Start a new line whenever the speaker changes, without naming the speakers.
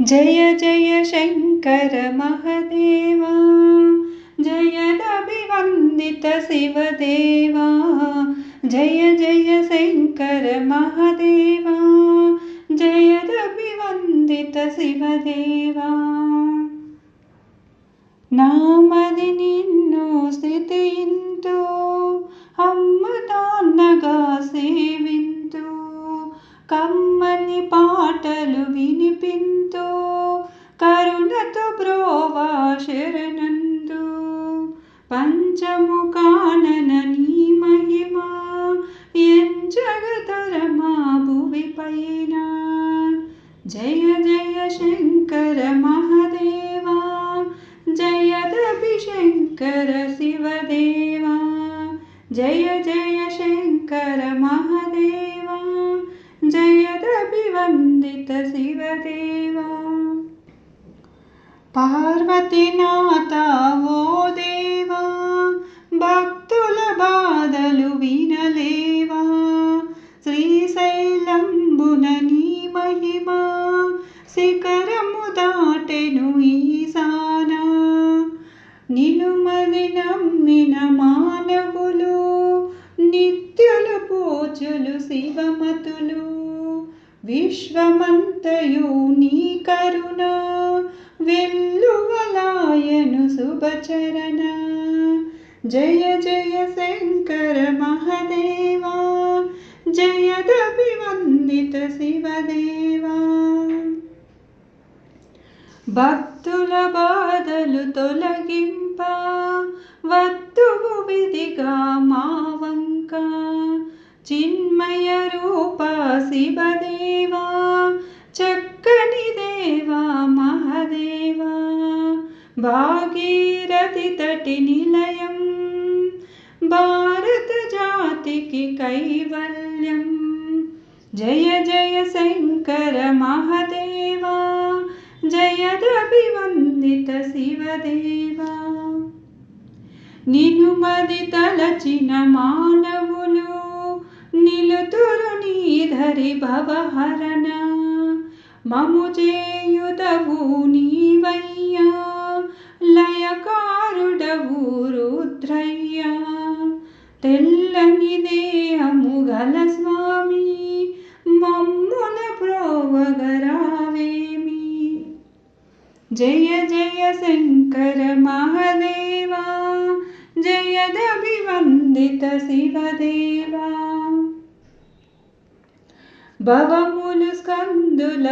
जय जय शङ्कर महादेवा जयदभिवन्दित शिवदेवा जय जय शङ्कर महादेवा जयदभिवन्दितशिवदेवा नामदिनि नो स्थितिविन्तु కమ్మని పాటలు వినిపింతు కరుణతో బ్రోవా శరణందు పంచముఖానన నీ మహిమా ఎంజగతరమా భువి పైన జయ జయ శంకర మహదేవా जयदभिशङ्कर शिवदेवा जय जय शङ्कर महदेवा जयदभिवन्दित शिवदेवा పార్వతీనాథ ఓ దేవా భక్తుల బాధలు వినలేవా శ్రీశైలంబున నీ మహిమా శిఖరము దాటెను ఈశానా నిలుమది నమ్మిన మానవులు నిత్యులు పూజలు శివమతులు విశ్వమంతయు నీ కరుణ వెల్లువలాయను శుభచరణ జయ జయ శంకర మహదేవా జయదభివందిత శివదేవా భక్తుల బాధలు తొలగింప వత్తువు విధిగా మా వంక చిన్మయ రూప శివదేవా చక్కని దేవా మహదేవా భాగీరథి తటి నిలయం భారత జాతికి కైవల్యం జయ జయ శంకర మహదేవా జయదభివందిత శివదేవా నినుమది తలచిన మానవులు నిలుతురు నీధరి భవహరణ మము చేయుదవు నీవయ్యా లయకారుడవు రుద్రయ్యా తెల్లని దేహము గల స్వామి మమ్మున ప్రోవగరావేమి జయ జయ శంకర మహదేవా జయదభివందిత శివదేవా భవములు స్కందుల